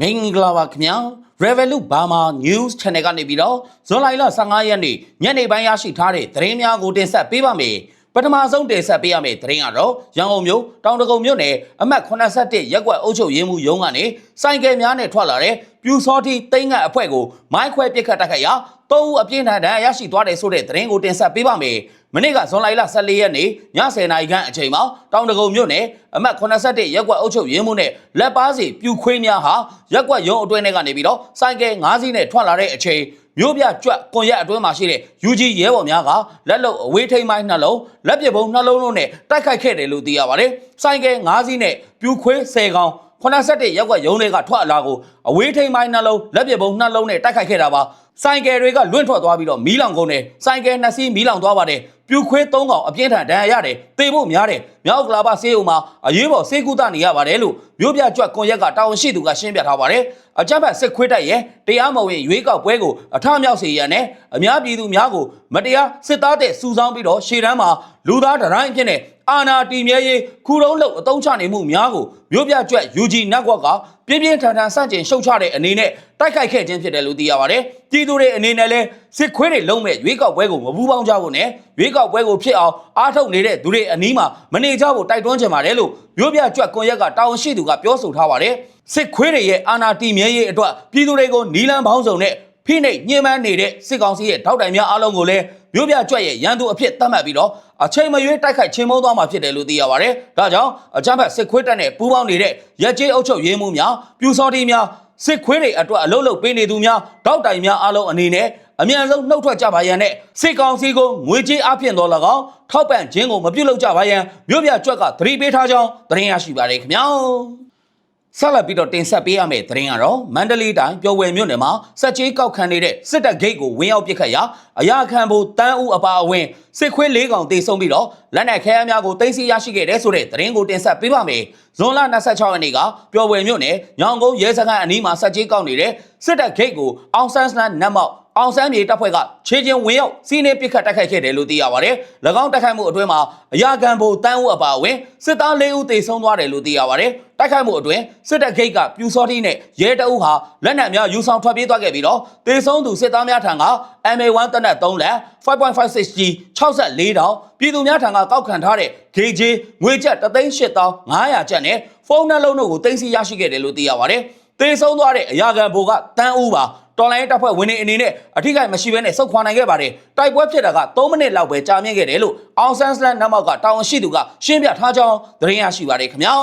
မင်္ဂလာပါခင်ဗျာ Revolut Burma News Channel ကနေပြီးတော့ဇွန်လ15ရက်နေ့ညနေပိုင်းရရှိထားတဲ့သတင်းများကိုတင်ဆက်ပေးပါမယ်ပထမဆုံးတင်ဆက်ပေးရမယ့်သတင်းကတော့ရန်ကုန်မြို့တောင်တကုံမြို့နယ်အမှတ်87ရပ်ကွက်အုပ်ချုပ်ရေးမှူးရုံးကနေစိုင်ကယ်များနဲ့ထွက်လာတဲ့ပြူစောတိတိမ့်ငတ်အဖွဲ့ကိုမိုင်းခွဲပစ်ခတ်တိုက်ခိုက်ရာသုံးဦးအပြင်းထန်ဒဏ်ရာရရှိသွားတယ်ဆိုတဲ့သတင်းကိုတင်ဆက်ပေးပါမယ် မနေ့ကဇွန်လ14ရက်နေ့ည10:00နာရီခန့်အချိန်မှာတောင်တကုံမြို့နယ်အမှတ်87ရပ်ကွက်အုပ်ချုပ်ရေးမှူးနဲ့လက်ပါစီပြူခွေးများဟာရပ်ကွက်ရုံးအတွင်းထဲကနေပြီးတော့စိုင်ကယ်၅စီးနဲ့ထွက်လာတဲ့အချိန်မြို့ပြကြွက်ကွန်ရက်အတွင်းမှာရှိတဲ့ UG ရဲဘော်များကလက်လုံအဝေးထိန်ပိုင်းနှလုံးလက်ပစ်ပုံးနှလုံးလုံးနဲ့တိုက်ခိုက်ခဲ့တယ်လို့သိရပါတယ်။စိုင်ကယ်၅စီးနဲ့ပြူခွေး10ကောင်87ရက်ကွက်ရုံးတွေကထွက်လာကိုအဝေးထိန်ပိုင်းနှလုံးလက်ပစ်ပုံးနှလုံးနဲ့တိုက်ခိုက်ခဲ့တာပါ။စိုင်ကယ်တွေကလွင့်ထွက်သွားပြီးတော့မီးလောင်ကုန်တယ်။စိုင်ကယ်နှစ်စီးမီးလောင်သွားပါတယ်။ ပြူခွေး၃ကောင်အပြင်းထန်ဒဏ်ရာရတယ်။တေဖို့များတယ်။ မြောက်ကလာပါဆေးရုံမှာအရေးပေါ်ဆေးကုသနေရပါတယ်လို့မြို့ပြကြွက်ကွန်ရက်ကတာဝန်ရှိသူကရှင်းပြထားပါတယ်။အကြမ်းဖက်စစ်ခွေးတိုက်ရဲ့တရားမဝင်ရွေးကောက်ပွဲကိုအထမြောက်စေရန်နဲ့အများပြည်သူများကိုမတရားစစ်သားတဲ့စူဆောင်းပြီးတော့ရှေ့တန်းမှာလူသားတတိုင်းအဖြစ်နဲ့အာနာတီမြဲရေးခူတုံးလောက်အတုံးချနေမှုများကိုမြို့ပြကြွက် UG network ကပြင်းပြင်းထန်ထန်စန့်ကျင်ရှုတ်ချတဲ့အနေနဲ့တိုက်ခိုက်ခဲ့ခြင်းဖြစ်တယ်လို့သိရပါတယ်။ပြည်သူတွေအနေနဲ့လည်းစစ်ခွေးတွေလုံးမဲ့ရွေးကောက်ပွဲကိုမပူးပေါင်းကြဖို့နဲ့ရွေးကောက်ပွဲကိုဖြစ်အောင်အားထုတ်နေတဲ့သူတွေအနီးမှာမနေကြဖို့တိုက်တွန်းချင်ပါတယ်လို့မြို့ပြကြွက်ကွန်ရက်ကတာဝန်ရှိသူကပြောဆိုထားပါတယ်။စစ်ခွေးတွေရဲ့အာနာတီမြဲရေးအတွက်ပြည်သူတွေကိုနီလန်းပေါင်းစုံနဲ့ဖိနှိပ်ညှဉ်းပန်းနေတဲ့စစ်ကောင်စီရဲ့ထောက်တိုင်များအားလုံးကိုလည်းမြို့ပြကြွက်ရဲ့ရန်သူအဖြစ်သတ်မှတ်ပြီးတော့အချိန်မရွေးတိုက်ခိုက်ချင်းမုန်းသွားမှာဖြစ်တယ်လို့သိရပါတယ်။ဒါကြောင့်အကြမ်းဖက်စစ်ခွေးတပ်နဲ့ပူးပေါင်းနေတဲ့ရက်ကျေးအုပ်ချုပ်ရေးမှုများပြူစောတိများစစ်ခွေးတွေအတွက်အလုတ်လုတ်ပေးနေသူများထောက်တိုင်များအားလုံးအနေနဲ့ အမြန်ဆုံးနှုတ်ထွက်ကြပါရန်နဲ့စစ်ကောင်စီကိုငွေကြေးအဖြစ်တော်၎င်းထောက်ပံ့ခြင်းကိုမပြုတ်လုပ်ကြပါရန်မြို့ပြကြွက်ကသတိပေးထားကြောင်းသတင်းရရှိပါတယ်ခင်ဗျာ။ဆက်လက်ပြီးတော့တင်ဆက်ပေးရမယ့်သတင်းကတော့မန္တလေးတိုင်းပျော်ဝယ်မြို့နယ်မှာစက်ကြီးကောက်ခံနေတဲ့စစ်တပ်ဂိတ်ကိုဝင်ရောက်ပစ်ခတ်ရာအရာခံဖို့တန်းဦးအပါအဝင်စစ်ခွေးလေးကောင်တေဆုံးပြီးတော့လက်နက်ခဲယမ်းများကိုတင်စီရရှိခဲ့တဲ့ဆိုတဲ့သတင်းကိုတင်ဆက်ပေးပါမယ်။ဇွန်လ26ရက်နေ့ကပျော်ဝယ်မြို့နယ်ညောင်ကုန်းရဲစခန်းအနီးမှာစက်ကြီးကောက်နေတဲ့စစ်တပ်ဂိတ်ကိုအောင်ဆန်းစနတ်နတ်မောက် အောင်ဆန်းမြေတပ်ဖွဲ့ကခြေချင်းဝင်ရောက်စီးနှင်းပစ်ခတ်တိုက်ခိုက်ခဲ့တယ်လို့သိရပါတယ်။၎င်းတိုက်ခိုက်မှုအတွင်းမှာအရာခံဖို့တန်းဦးအပါအဝင်စစ်သား၄ဦးသေဆုံးသွားတယ်လို့သိရပါတယ်။တိုက်ခိုက်မှုအတွင်းစစ်တပ်ဂိတ်ကပြူစောတိနဲ့ရဲတအုပ်ဟာလက်နက်များယူဆောင်ထွက်ပြေးသွားခဲ့ပြီးတော့သေဆုံးသူစစ်သားများထံက MA1 တနက်3လက် 5.56G 64တောင်ပြည်သူများထံကကောက်ခံထားတဲ့ GJ ငွေကျပ်3,8500ကျပ်နဲ့ဖုန်းနှလုံးတို့ကိုတင်စီရရှိခဲ့တယ်လို့သိရပါတယ်။ သေဆုံးသွားတဲ့အရာခံဘိုကတန်းဦးပါတော်လိုင်းတပ်ဖွဲ့ဝင်တွေအနေနဲ့အထိကိမရှိဘဲနဲ့စုခွာနိုင်ခဲ့ပါတယ်တိုက်ပွဲဖြစ်တာက3မိနစ်လောက်ပဲကြာမြင့်ခဲ့တယ်လို့အောင်ဆန်းစလန်နမောက်ကတာဝန်ရှိသူကရှင်းပြထားကြောင်းသတင်းရရှိပါတယ်ခင်ဗျာ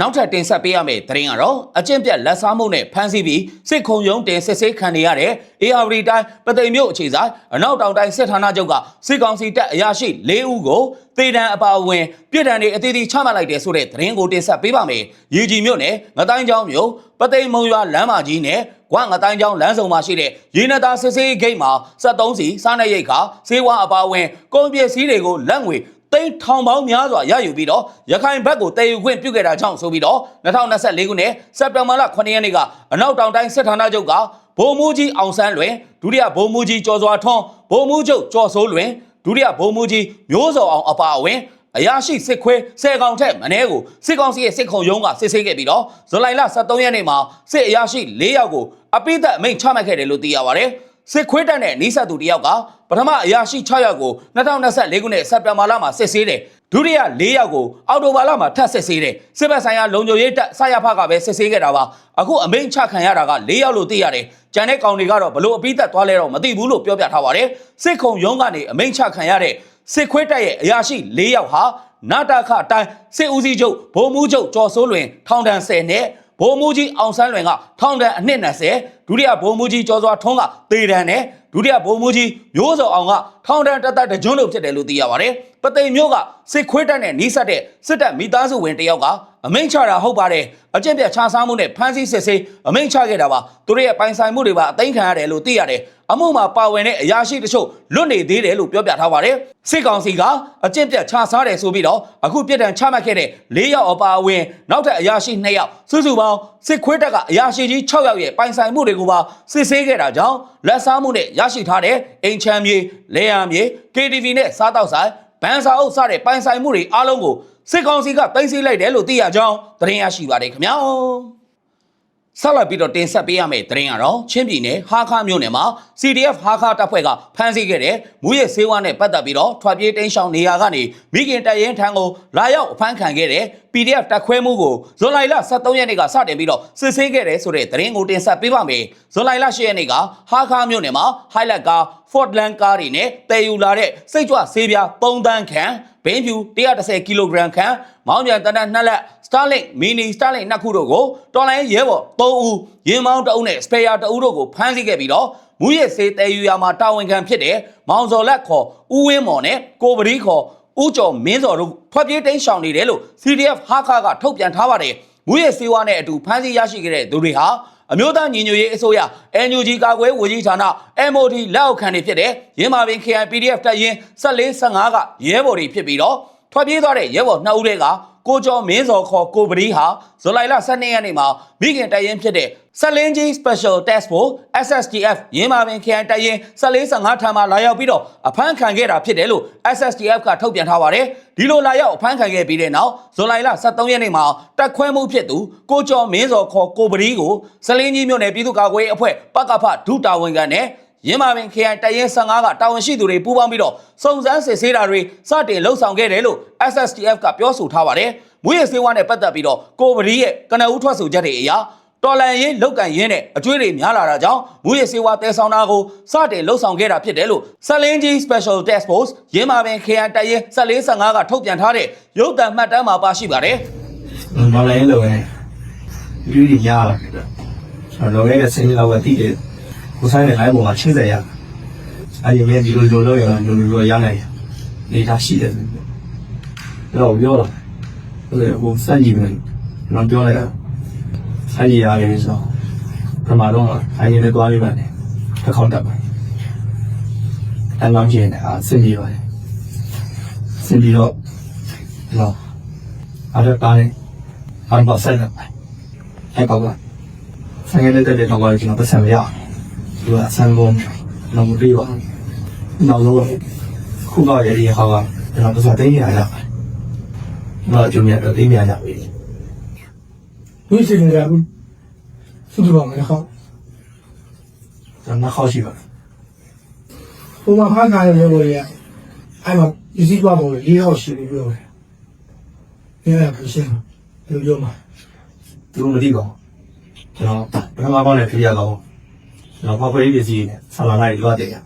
နောက်ထပ်တင်ဆက်ပေးရမယ့်သတင်းကတော့အကျင့်ပြတ်လက်စားမှုနဲ့ဖမ်းဆီးပြီးစစ်ခုံရုံးတင်စစ်ဆေးခံနေရတဲ့ AR တိုင်းပသိမ်မြို့အခြေဆိုင်အနောက်တောင်တိုင်းစစ်ဌာနချုပ်ကစစ်ကောင်စီတပ်အရာရှိ၄ဦးကိုတေတံအပါအဝင်ပြည်တံတွေအသေးသေးချမှတ်လိုက်တယ်ဆိုတဲ့သတင်းကိုတင်ဆက်ပေးပါမယ်။ရေကြီးမြို့နယ်ငတိုင်းကျောင်းမြို့ပသိမ်မုံရွာလမ်းမကြီးနဲ့ကွမ်ငတိုင်းကျောင်းလမ်းစုံမှာရှိတဲ့ရေနတာစစ်ဆေးဂိတ်မှာ73စီစားနေရိတ်ခါစေဝါအပါအဝင်ကုန်ပစ္စည်းတွေကိုလက်ငွေ သိန်းထောင်ပေါင်းများစွာရယူပြီးတော့ရခိုင်ဘက်ကိုတည်ယူခွင့်ပြုခဲ့တာကြောင့်ဆိုပြီးတော့2024ခုနှစ်စက်တင်ဘာလ9ရက်နေ့ကအနောက်တောင်တိုင်းစစ်ဌာနချုပ်ကဗိုလ်မှူးကြီးအောင်ဆန်းလွင်ဒုတိယဗိုလ်မှူးကြီးကျော်စွာထွန်းဗိုလ်မှူးချုပ်ကျော်စိုးလွင်ဒုတိယဗိုလ်မှူးကြီးမျိုးစောအောင်အပါအဝင်အရာရှိစစ်ခွဲဆယ်ကောင်ထက်မနည်းကိုစစ်ကောင်စီရဲ့စစ်ခုံရုံးကစစ်ဆေးခဲ့ပြီးတော့ဇူလိုင်လ23ရက်နေ့မှာစစ်အရာရှိ၄ယောက်ကိုအပိသက်အမိန့်ချမှတ်ခဲ့တယ်လို့သိရပါတယ်။ စစ်ခွေးတပ်နဲ့နီးစပ်သူတယောက်ကပထမအရာရှိ6ယောက်ကို2024ခုနှစ်စက်တင်ဘာလမှာစစ်ဆေးတယ်ဒုတိယ၄ယောက်ကိုအောက်တိုဘာလမှာထပ်စစ်ဆေးတယ်စစ်ဘက်ဆိုင်ရာလုံခြုံရေးတပ်ဆရာဖကပဲစစ်ဆေးခဲ့တာပါအခုအမိန့်ချခံရတာက၄ယောက်လို့သိရတယ်ကျန်တဲ့ကောင်တွေကတော့ဘလို့အပိသက်သွားလဲတော့မသိဘူးလို့ပြောပြထားပါတယ်စစ်ခုံရုံးကနေအမိန့်ချခံရတဲ့စစ်ခွေးတပ်ရဲ့အရာရှိ၄ယောက်ဟာနာတာခအတိုင်းစစ်ဦးစီးချုပ်ဗိုလ်မှူးချုပ်ကျော်စိုးလွင်ထောင်ဒဏ်10နှစ် ဗိုလ်မှူးကြီးအောင်ဆန်းလွင်ကထောင်ဒဏ်အနှစ်20ဒုတိယဗိုလ်မှူးကြီးကျော်စွာထွန်းကတေဒဏ်နဲ့ဒုတိယဗိုလ်မှူးကြီးမျိုးစောအောင်ကထောင်ဒဏ်တသက်တကြွလို့ဖြစ်တယ်လို့သိရပါတယ်။ပသိမ်မျိုးကစစ်ခွေးတပ်နဲ့နီးစပ်တဲ့စစ်တပ်မိသားစုဝင်တယောက်ကအမိန့်ချတာဟုတ်ပါတယ်။အကျင့်ပြတ်ခြားစားမှုနဲ့ဖမ်းဆီးစစ်ဆေးအမိန့်ချခဲ့တာပါ။သူတို့ရဲ့ပိုင်ဆိုင်မှုတွေပါအသိမ်းခံရတယ်လို့သိရတယ်။ အမှုမှာပါဝင်တဲ့အရာရှိတချို့လွတ်နေသေးတယ်လို့ပြောပြထားပါတယ်။စစ်ကောင်စီကအကျင့်ပြတ်ခြားစားတယ်ဆိုပြီးတော့အခုပြစ်ဒဏ်ချမှတ်ခဲ့တဲ့၄ယောက်အပါအဝင်နောက်ထပ်အရာရှိ2ယောက်စုစုပေါင်းစစ်ခွေးတပ်ကအရာရှိကြီး6ယောက်ရဲ့ပိုင်ဆိုင်မှုတွေကိုပါစစ်ဆေးခဲ့တာကြောင့်လက်စားမှုနဲ့ရရှိထားတဲ့အိမ်ချမ်းမြေလေယာမြေ KTV နဲ့စားတောက်ဆိုင်ဘန်စာအုပ်စတဲ့ပိုင်ဆိုင်မှုတွေအားလုံးကိုစစ်ကောင်စီကတင်စီလိုက်တယ်လို့သိရကြောင်းသတင်းရရှိပါတယ်ခင်ဗျာ ဆက်လက်ပြီးတော့တင်ဆက်ပေးရမယ့်သတင်းကတော့ချင်းပြည်နယ်ဟာခါမြို့နယ်မှာ CDF ဟာခါတပ်ဖွဲ့ကဖမ်းဆီးခဲ့တဲ့မူရစေဝါနဲ့ပတ်သက်ပြီးတော့ထွက်ပြေးတိမ်းရှောင်နေရကနေမိခင်တရင်ထံကိုလာရောက်အဖမ်းခံခဲ့တဲ့ PDF တပ်ခွဲမှုကိုဇွန်လ23ရက်နေ့ကစတင်ပြီးတော့စစ်ဆေးခဲ့တဲ့ဆိုတဲ့သတင်းကိုတင်ဆက်ပေးပါမယ်။ဇွန်လ10ရက်နေ့ကဟာခါမြို့နယ်မှာ Highlight ကား Fortland ကားတွေနဲ့တည်ယူလာတဲ့စိတ်ကြွဆေးပြား3တန်းခန့် ဘင်းဖြူ130ကီလိုဂရမ်ခန့်မောင်းပြန်တနက်နှစ်လက် Starlink Mini Starlink နှစ်ခုတို့ကိုတော်လိုင်းရဲဘော်3ဦးရင်မောင်း2ဦးနဲ့ Spare 2ဦးတို့ကိုဖမ်းဆီးခဲ့ပြီးတော့မူရစ်စေးတည်ယူရမှာတာဝန်ခံဖြစ်တဲ့မောင်စော်လက်ခေါ်ဦးဝင်းမော်နဲ့ကိုပရီခေါ်ဦးကျော်မင်းစော်တို့ထွက်ပြေးတိမ်းရှောင်နေတယ်လို့ CDF ဟာခါကထုတ်ပြန်ထားပါတယ်မူရစ်စေးဝါနဲ့အတူဖမ်းဆီးရရှိခဲ့တဲ့သူတွေဟာ အမျိုးသားညီညွတ်ရေးအစိုးရ NUG ကာကွယ်ဝကြီးဌာန MOD လက်အောက်ခံတွေဖြစ်တဲ့ရင်းမာပင် KI PDF တပ်ရင်း1415ကရဲဘော်တွေဖြစ်ပြီးတော့ထွက်ပြေးသွားတဲ့ရဲဘော်2ဦးတွေကကိုကျော်မင်းစော်ခေါ်ကိုပရီဟာဇူလိုင်လ12ရက်နေ့မှာမိခင်တပ်ရင်းဖြစ်တဲ့ ဆက်လင်းကြီး Special Task Force SSTF ရင်းမာပင် KI တပ်ရင်း1415ထံမှာလာရောက်ပြီးတော့အဖမ်းခံခဲ့တာဖြစ်တယ်လို့ SSTF ကထုတ်ပြန်ထားပါတယ်ဒီလိုလာရောက်အဖမ်းခံခဲ့ပြီးတဲ့နောက်ဇူလိုင်လ23ရက်နေ့မှာတက်ခွဲမှုဖြစ်သူကိုကျော်မင်းစော်ခေါ်ကိုပရီကိုစလင်းကြီးမြို့နယ်ပြည်သူ့ကာကွယ်ရေးအဖွဲ့ပကဖဒုတာဝန်ခံနဲ့ရင်းမာပင် KI တရင်15ကတာဝန်ရှိသူတွေပူးပေါင်းပြီးတော့စုံစမ်းစစ်ဆေးတာတွေစတင်လှုပ်ဆောင်ခဲ့တယ်လို့ SSTF ကပြောဆိုထားပါတယ်။မွေးရစေဝါနဲ့ပတ်သက်ပြီးတော့ကိုပရီရဲ့ကနဦးထွက်ဆိုချက်တွေအရ တော်လန်ရေးလောက်ကန်ရင်းနဲ့အကျွေးတွေများလာတာကြောင့်မူရစေဝါတဲဆောင်တာကိုစတင်လှုပ်ဆောင်ခဲ့တာဖြစ်တယ်လို့ဆက်လင်းကြီး Special Task Force ရင်းမာပင် KI တရင်1415ကထုတ်ပြန်ထားတဲ့ရုပ်သံမှတ်တမ်းမှာပါရှိပါတယ်မလိုင်းလိုပဲလူကြီးရလာတယ်ကျွန်တော်လည်းဆင်းလာဝတိတယ်ကိုဆိုင်တဲ့ line ပေါ်မှာချင်းစရာအဲ့ဒီမဲ့ဒီလိုလိုလို့ရအောင်လိုလိုရနိုင်နေသားရှိတယ်တော့ပြောတော့ဟိုစัจကြီးပဲကျွန်တော်ပြောလိုက်တာ စัจကြီးရတယ်ဆိုပထမတော့အဲ့ဒီနဲ့တွားပြီးမှလည်းတစ်ခေါက်တက်ပါတန်ကောင်းကျင်တယ်အာစင်ပြီးပါတယ်စင်ပြီးတော့တော့အဲ့ဒါတိုင်းအားပါဆက်တယ်အဲ့ကောကဆိုင်ရတဲ့တဲ့တော့ကျွန်တော်ပတ်စံမရဘူးသူကဆန်ကုန်တော့မပြီးပါနောက်တော့ခုတော့ရည်ဟောကကျွန်တော်ပတ်စံသိရရတော့ကျွန်တော်သိမြရပြီဝိစေကရာဘူး သူတို့ကမခေါကျွန်တော်ခေါ်ရှိပါဟိုမှာဖားကားရတဲ့ဘောတွေကအဲ့မှာယူစီသွားပေါ်လေးဟောက်ရှိနေပြောတယ်။အဲ့ဒါကိုရှင်းလို့ပြောမှာသူမသိပါဘူးကျွန်တော်ပထမကောင်းတဲ့ဖြစ်ရတော့ကျွန်တော်ဖောက်ခွဲရေးပစ္စည်းနဲ့ဆလာလိုက်လွှတ်တယ်ရ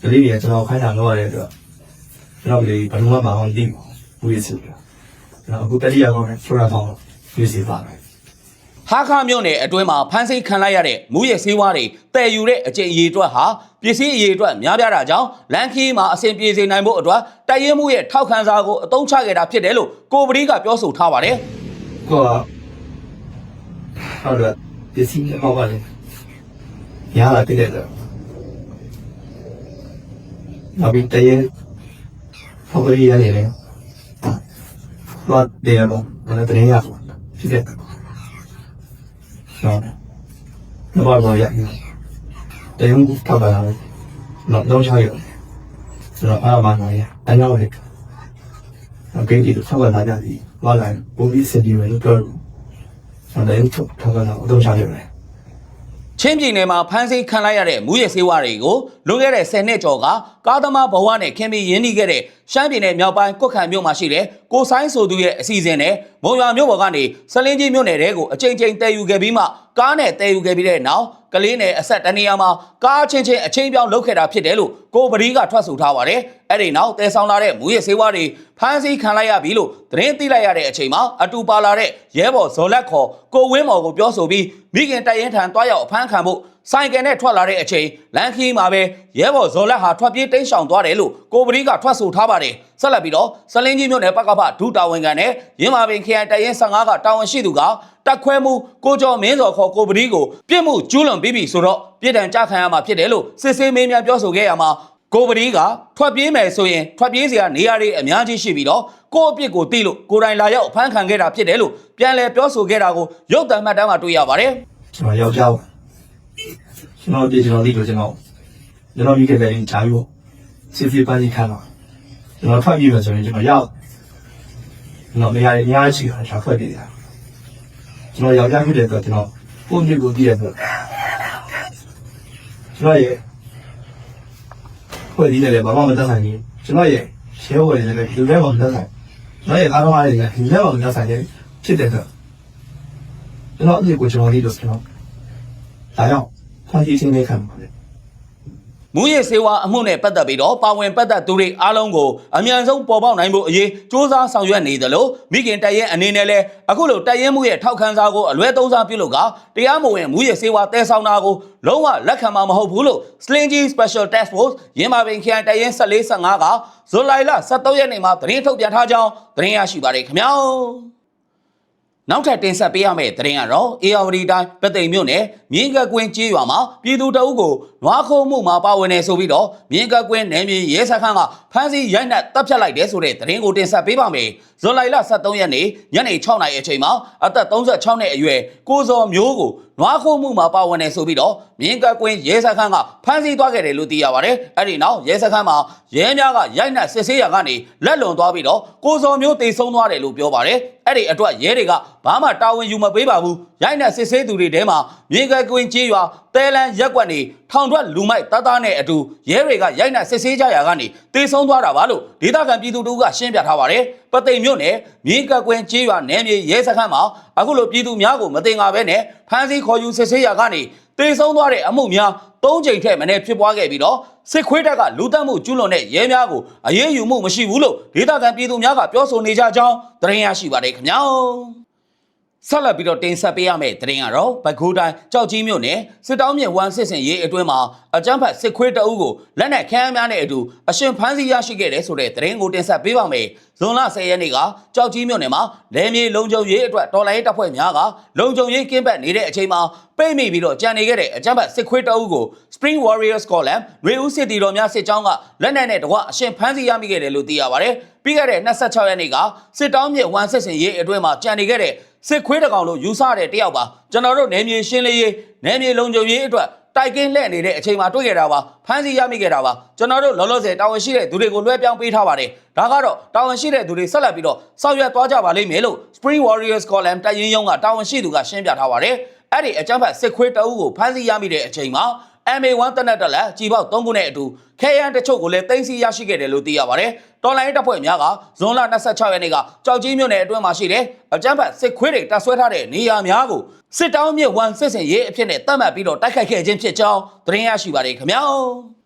ဒီလေးကြီးကျွန်တော်ခိုင်းတာလုပ်ရတဲ့အတွက်ကျွန်တော်ဒီဘယ်လိုမှမအောင်သိဘူးဝိစုကျွန်တော်အခုတတိယကောင်းတဲ့ဆိုရတော့ဝိစီပါပဲ ဟာခါမြို့နယ်အတွင်းမှာဖမ်းဆီးခံလိုက်ရတဲ့မူရစေးဝါးတွေတည်ယူတဲ့အကျင့်အရေးအတွက်ဟာပစ္စည်းအရေးအတွက်များပြားတာကြောင့်လန်ခီးမှာအဆင်ပြေစေနိုင်ဖို့အတွက်တရင်မှုရဲ့ထောက်ခံစာကိုအသုံးချခဲ့တာဖြစ်တယ်လို့ကိုပရီကပြောဆိုထားပါတယ်ကိုကဟုတ်တယ်ပစ္စည်းမောက်ပါလေရလာတည်တယ်နောက်ပြီးတရေဖောက်ပြီးရတယ်လေတော့တယ်ရောဘာလဲတရင်ရဖြစ်တယ် နော်တော့ဘာလို့ရတရင်ကထောက်ပါလားနော်တော့ချရဆိုတော့အားမနိုင်ရအနောက်လေအကိန်းကြီးထောက်ပါလာကြပြီဘာလဲပုံပြီးစင်ဒီမယ်လို့ပြောတယ်အဲ့ဒါထုတ်ထောက်ပါလာတော့ချရတယ် ချင်းပြည်နယ်မှာဖမ်းဆီးခံလိုက်ရတဲ့မူရစေးဝါးတွေကိုလွန်ခဲ့တဲ့10နှစ်ကျော်ကကားသမားဘဝနဲ့ခင်မီရင်းနှီးခဲ့တဲ့ရှမ်းပြည်နယ်မြောက်ပိုင်းကွတ်ခံမြို့မှာရှိတဲ့ကိုဆိုင်ဆိုသူရဲ့အစီအစဉ်နဲ့မုံရွာမြို့ပေါ်ကနေစလင်းကြီးမြို့နယ်တဲကိုအကြိမ်ကြိမ်တည်ယူခဲ့ပြီးမှကားနဲ့တည်ယူခဲ့ပြီးတဲ့နောက် ကလေးနယ်အဆက်တနေရာမှာကားချင်းချင်းအချင်းပြောင်းလုပ်ခဲ့တာဖြစ်တယ်လို့ကိုပရီကထွက်ဆိုထားပါတယ်အဲ့ဒီနောက်တဲဆောင်လာတဲ့မူရစေးဝါးတွေဖမ်းဆီးခံလိုက်ရပြီလို့သတင်းသိလိုက်ရတဲ့အချိန်မှာအတူပါလာတဲ့ရဲဘော်ဇော်လက်ခေါ်ကိုဝင်းမော်ကိုပြောဆိုပြီးမိခင်တိုင်ရင်ထံတွားရောက်အဖမ်းခံဖို့ ဆိုင်ကယ်နဲ့ထွက်လာတဲ့အချိန်လမ်းခီးမှာပဲရဲဘော်ဇော်လက်ဟာထွက်ပြေးတိမ်းရှောင်သွားတယ်လို့ကိုပရီကထွက်ဆိုထားပါတယ်ဆက်လက်ပြီးတော့စလင်းကြီးမြို့နယ်ပကဖဒုတာဝန်ခံနဲ့ရင်းမာပင်ခရိုင်တိုင်ရင်15ကတာဝန်ရှိသူကတက်ခွဲမှုကိုကျော်မင်းစော်ခေါ်ကိုပရီကိုပြစ်မှုကျူးလွန်ပြီးပြီဆိုတော့ပြည်တံကြခံရမှာဖြစ်တယ်လို့စစ်ဆေးမင်းများပြောဆိုခဲ့ရမှာကိုပရီကထွက်ပြေးမယ်ဆိုရင်ထွက်ပြေးစရာနေရာတွေအများကြီးရှိပြီးတော့ကိုယ့်အပြစ်ကိုသိလို့ကိုယ်တိုင်လာရောက်အဖမ်းခံခဲ့တာဖြစ်တယ်လို့ပြန်လည်ပြောဆိုခဲ့တာကိုရုပ်သံမှတ်တမ်းမှာတွေ့ရပါတယ်ကျွန်တော်ယောက်ျားပါ ကျွန်တော်ဒီကျွန်တော်ဒီလိုကျွန်တော်ကျွန်တော်မိခဲ့တဲ့ဂျာယူစစ်စစ်ပန်းကြီးခံတော့ကျွန်တော်ဖတ်ပြီးမှဆိုရင်ကျွန်တော်ရောက်ကျွန်တော်နေရာအများကြီးရှိတာရှာဖွက်ပြတယ်ကျွန်တော်ယောက်ျားဖြစ်တဲ့အတွက်ကျွန်တော်ပကိုယ့်မျိုးကိုပြည့်ရတော့ကျွန်တော်ရဲ့ဖွဲ့ဒီနဲ့လည်းဘာမှမတတ်နိုင်ဘူးကျွန်တော်ရဲ့ရှဲဝယ်နေလည်းဒီလိုလည်းမတတ်နိုင်ကျွန်တော်ရဲ့အားလုံးအားတွေကဒီလည်းမတတ်နိုင်ဖြစ်တဲ့တော့ကျွန်တော်အစ်ကိုကျွန်တော်လေးတို့ကျွန်တော်ဒါကြော င့်ခွန်ကြီးချင်းလေးခံပါတယ်မူရစေဝါအမှုနဲ့ပတ်သက်ပြီးတော့ပါဝင်ပတ်သက်သူတွေအားလုံးကိုအမြန်ဆုံးပေါ်ပေါက်နိုင်ဖို့အရေးစ조사ဆောင်ရွက်နေသလိုမိခင်တရဲအနေနဲ့လည်းအခုလိုတရဲမှုရဲ့ထောက်ခံစာကိုအလွဲသုံးစားပြုလုပ်ကတရားမဝင်မူရစေဝါတဲဆောင်တာကိုလုံးဝလက်ခံမှာမဟုတ်ဘူးလို့ Slingy Special Task Force ရင်းမာပင်ခရိုင်တရဲ1415ကဇူလိုင်လ23ရက်နေ့မှာသတင်းထုတ်ပြန်ထားကြောင်းသတင်းရရှိပါတယ်ခင်ဗျာ နောက်ထပ်တင်ဆက်ပေးရမယ့်သတင်းကတော့အေယာဝတီတိုင်းပသိမ်မြို့နယ်မြင်းကကွင်းကျေးရွာမှာပြည်သူတအုပ်ကိုနွားခုံမှုမှာပါဝင်နေဆိုပြီးတော့မြင်းကကွင်းနယ်မြေရဲစခန်းကဖမ်းဆီးရိုက်နှက်တပ်ဖြတ်လိုက်တဲ့ဆိုတဲ့သတင်းကိုတင်ဆက်ပေးပါမယ်။ဇွန်လ23ရက်နေ့ညနေ6နာရီအချိန်မှာအသက်36နှစ်အရွယ်ကိုစော်မျိုးကိုနွားခုံမှုမှာပါဝင်နေဆိုပြီးတော့မြင်းကကွင်းရဲစခန်းကဖမ်းဆီးသွားခဲ့တယ်လို့သိရပါတယ်။အဲ့ဒီနောက်ရဲစခန်းမှာရဲများကရိုက်နှက်စစ်ဆေးရာကနေလက်လွန်သွားပြီးတော့ကိုစော်မျိုးတေဆုံးသွားတယ်လို့ပြောပါတယ်။အဲ့ဒီအတွက်ရဲတွေကဘာမှတာဝန်ယူမပေးပါဘူး။ရိုက်နှက်စစ်ဆေးသူတွေထဲမှာမြင်းကကွင်းကျေးရွာတဲလန်ရက်ကွက်နေထောင်ထွက်လူမိုက်တသားနဲ့အတူရဲတွေကရိုက်နှက်စစ်ဆေးကြရာကနေတေဆုံးသွားတာပါလို့ဒေသခံပြည်သူတို့ကရှင်းပြထားပါတယ်။ ပသိမ်မြို့နယ်မြင်းကကွင်းကျေးရွာနယ်မြေရဲစခန်းမှာအခုလိုပြည်သူများကိုမတင်ငါပဲနဲ့ဖမ်းဆီးခေါ်ယူစစ်ဆေးရာကနေတေဆုံးသွားတဲ့အမှုများ၃ချိန်ထက်မနည်းဖြစ်ပွားခဲ့ပြီးတော့စစ်ခွေးတပ်ကလူတက်မှုကျူးလွန်တဲ့ရဲများကိုအရေးယူမှုမရှိဘူးလို့ဒေသခံပြည်သူများကပြောဆိုနေကြကြောင်းသတင်းရရှိပါတယ်ခင်ဗျာ။ ဆက်လက်ပြီးတော့တင်ဆက်ပေးရမယ့်သတင်းကတော့ဘကူတိုင်းကြောက်ကြီးမြို့နယ်စစ်တောင်းမြစ်ဝမ်စစ်စင်ရေးအတွင်းမှာအကြမ်းဖက်စစ်ခွေးတအုပ်ကိုလက်နက်ခဲယမ်းများနဲ့အတူအရှင်ဖမ်းဆီးရရှိခဲ့တဲ့ဆိုတဲ့သတင်းကိုတင်ဆက်ပေးပါမယ်။ဇွန်လ10ရက်နေ့ကကြောက်ကြီးမြို့နယ်မှာလဲမြေလုံခြုံရေးအတွက်တော်လိုင်းတပ်ဖွဲ့များကလုံခြုံရေးကင်းပတ်နေတဲ့အချိန်မှာပိတ်မိပြီးတော့ကြံနေခဲ့တဲ့အကြမ်းဖက်စစ်ခွေးတအုပ်ကို Spring Warriors Column ရေဦးစစ်တီတော်များစစ်ကြောင်းကလက်နက်နဲ့တကွအရှင်ဖမ်းဆီးရမိခဲ့တယ်လို့သိရပါတယ်။ပြီးခဲ့တဲ့26ရက်နေ့ကစစ်တောင်းမြစ်ဝမ်စစ်စင်ရေးအတွင်းမှာကြံနေခဲ့တဲ့ စစ်ခွေးတကောင်လို့ယူဆတဲ့တယောက်ပါကျွန်တော်တို့နယ်မြေရှင်းလင်းရေးနယ်မြေလုံခြုံရေးအတွက်တိုက်ကင်းလှည့်နေတဲ့အချိန်မှာတွေ့ခဲ့တာပါဖမ်းဆီးရမိခဲ့တာပါကျွန်တော်တို့လောလောဆယ်တာဝန်ရှိတဲ့သူတွေကိုလွှဲပြောင်းပေးထားပါတယ်ဒါကတော့တာဝန်ရှိတဲ့သူတွေဆက်လက်ပြီးတော့စောက်ရွက်သွားကြပါလိမ့်မယ်လို့ Spring Warriors Column တိုက်ရင်ရုံးကတာဝန်ရှိသူကရှင်းပြထားပါတယ်အဲ့ဒီအကြမ်းဖက်စစ်ခွေးတအုပ်ကိုဖမ်းဆီးရမိတဲ့အချိန်မှာ MA1 တနက်တက်လက်ကြီးပေါက်3ခုနဲ့အတူခဲယမ်းတချို့ကိုလည်းတင်စီရရှိခဲ့တယ်လို့သိရပါတယ်။တော်လိုင်းတပ်ဖွဲ့များကဇွန်လ26ရက်နေ့ကကြောက်ကြီးမြို့နယ်အတွင်းမှာရှိတဲ့အကြမ်းဖက်စစ်ခွေးတွေတပ်ဆွဲထားတဲ့နေရာများကိုစစ်တောင်းမြစ်ဝမ်စစ်စင်ရေးအဖြစ်နဲ့တတ်မှတ်ပြီးတော့တိုက်ခိုက်ခဲ့ခြင်းဖြစ်ကြောင်းသတင်းရရှိပါတယ်ခင်ဗျာ။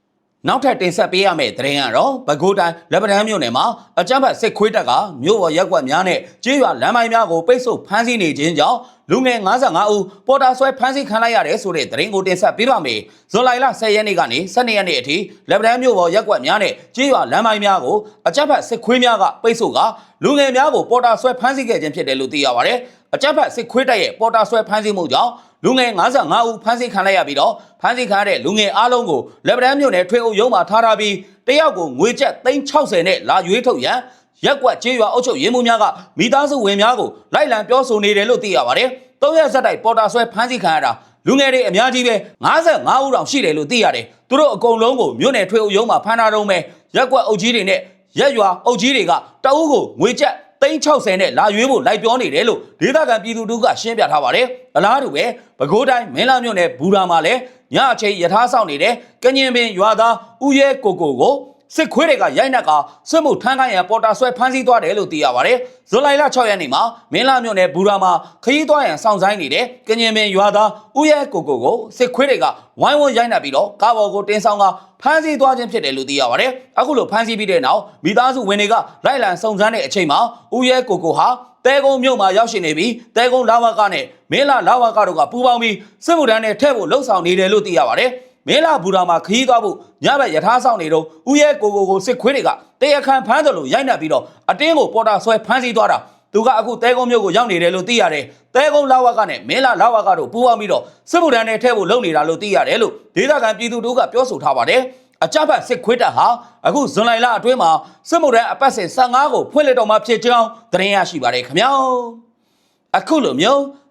နောက်ထပ်တင်ဆက်ပေးရမယ့်သတင်းကတော့ပဲခူးတိုင်းလက်ပံတန်းမြို့နယ်မှာအကြမ်းဖက်စစ်ခွေးတပ်ကမြို့ပေါ်ရက်ကွက်များနဲ့ကျေးရွာလမ်းမိုင်းများကိုပိတ်ဆို့ဖမ်းဆီးနေခြင်းကြောင့်လူငယ်55ဦးပေါ်တာဆွဲဖမ်းဆီးခံလိုက်ရတယ်ဆိုတဲ့သတင်းကိုတင်ဆက်ပေးပါမယ်။ဇွန်လ10ရက်နေ့ကနေ12ရက်နေ့အထိလက်ပံတန်းမြို့ပေါ်ရက်ကွက်များနဲ့ကျေးရွာလမ်းမိုင်းများကိုအကြမ်းဖက်စစ်ခွေးများကပိတ်ဆို့ကလူငယ်များကိုပေါ်တာဆွဲဖမ်းဆီးခဲ့ခြင်းဖြစ်တယ်လို့သိရပါတယ်။အကြမ်းဖက်စစ်ခွေးတပ်ရဲ့ပေါ်တာဆွဲဖမ်းဆီးမှုကြောင့် လူငယ်55ဦးဖမ်းဆီးခံလိုက်ရပြီးတော့ဖမ်းဆီးခံရတဲ့လူငယ်အားလုံးကိုလက်ပံမြို့နယ်ထွေအုပ်ရုံးမှာထားထားပြီးတယောက်ကိုငွေကျပ်360နဲ့လာရွေးထုတ်ရန်ရက်ကွက်ကျေးရွာအုပ်ချုပ်ရေးမှူးများကမိသားစုဝင်များကိုလိုက်လံပြောဆိုနေတယ်လို့သိရပါတယ်။သုံးရက်ဆက်တိုက်ပေါ်တာဆွဲဖမ်းဆီးခံရတာလူငယ်တွေအများကြီးပဲ55ဦးတောင်ရှိတယ်လို့သိရတယ်။သူတို့အကုန်လုံးကိုမြို့နယ်ထွေအုပ်ရုံးမှာဖမ်းထားတော့မယ်ရက်ကွက်အုပ်ကြီးတွေနဲ့ရက်ရွာအုပ်ကြီးတွေကတအုပ်ကိုငွေကျပ် 360နဲ့လာရွေးဖို့လိုက်ပြောနေတယ်လို့ဒေသခံပြည်သူတို့ကရှင်းပြထားပါတယ်။အလားတူပဲပဲခူးတိုင်းမင်းလာမြို့နယ်ဘူရာမှာလည်းညအချိန်ယထာဆောင်နေတဲ့ကညင်ပင်ရွာသားဦးရဲကိုကိုကို စစ်ခွေးတွေကရိုက်နှက်ကစစ်မှုထမ်းခိုင်းရန်ပေါ်တာဆွဲဖမ်းဆီးသွားတယ်လို့သိရပါတယ်။ဇူလိုင်လ6ရက်နေ့မှာမင်းလာမြို့နယ်ဘူရာမှာခရီးသွားရန်စောင့်ဆိုင်နေတဲ့ကညင်ပင်ရွာသားဦးရဲကိုကိုကိုစစ်ခွေးတွေကဝိုင်းဝန်းရိုက်နှက်ပြီးတော့ကားပေါ်ကိုတင်းဆောင်ကဖမ်းဆီးသွားခြင်းဖြစ်တယ်လို့သိရပါတယ်။အခုလိုဖမ်းဆီးပြီးတဲ့နောက်မိသားစုဝင်တွေကလိုက်လံစုံစမ်းတဲ့အချိန်မှာဦးရဲကိုကိုဟာတဲကုန်းမြို့မှာရောက်ရှိနေပြီးတဲကုန်းလာဝကနဲ့မင်းလာလာဝကတို့ကပူးပေါင်းပြီးစစ်မှုထမ်းနဲ့ထဲ့ဖို့လှုံ့ဆော်နေတယ်လို့သိရပါတယ်။ မင်းလာဘူရာမှာခရီးသွားဖို့ညဘက်ယထာဆောင်နေတော့ဦးရဲကိုကိုကိုစစ်ခွေးတွေကတရားခံဖမ်းတယ်လို့ရိုက်နှက်ပြီးတော့အတင်းကိုပေါ်တာဆွဲဖမ်းဆီးသွားတာသူကအခုတဲကုန်းမြို့ကိုရောက်နေတယ်လို့သိရတယ်။တဲကုန်းလာဝကနဲ့မင်းလာလာဝကတို့ပူးပေါင်းပြီးတော့စစ်မှုထမ်းနဲ့ထဲ့ဖို့လုပ်နေတာလို့သိရတယ်လို့ဒေသခံပြည်သူတို့ကပြောဆိုထားပါတယ်။အကြမ်းဖက်စစ်ခွေးတပ်ဟာအခုဇွန်လလအတွင်းမှာစစ်မှုထမ်းအပတ်စဉ်15ကိုဖွင့်လှစ်တော်မှာဖြစ်ကြောင်းသတင်းရရှိပါတယ်ခင်ဗျာအခုလိုမျိုး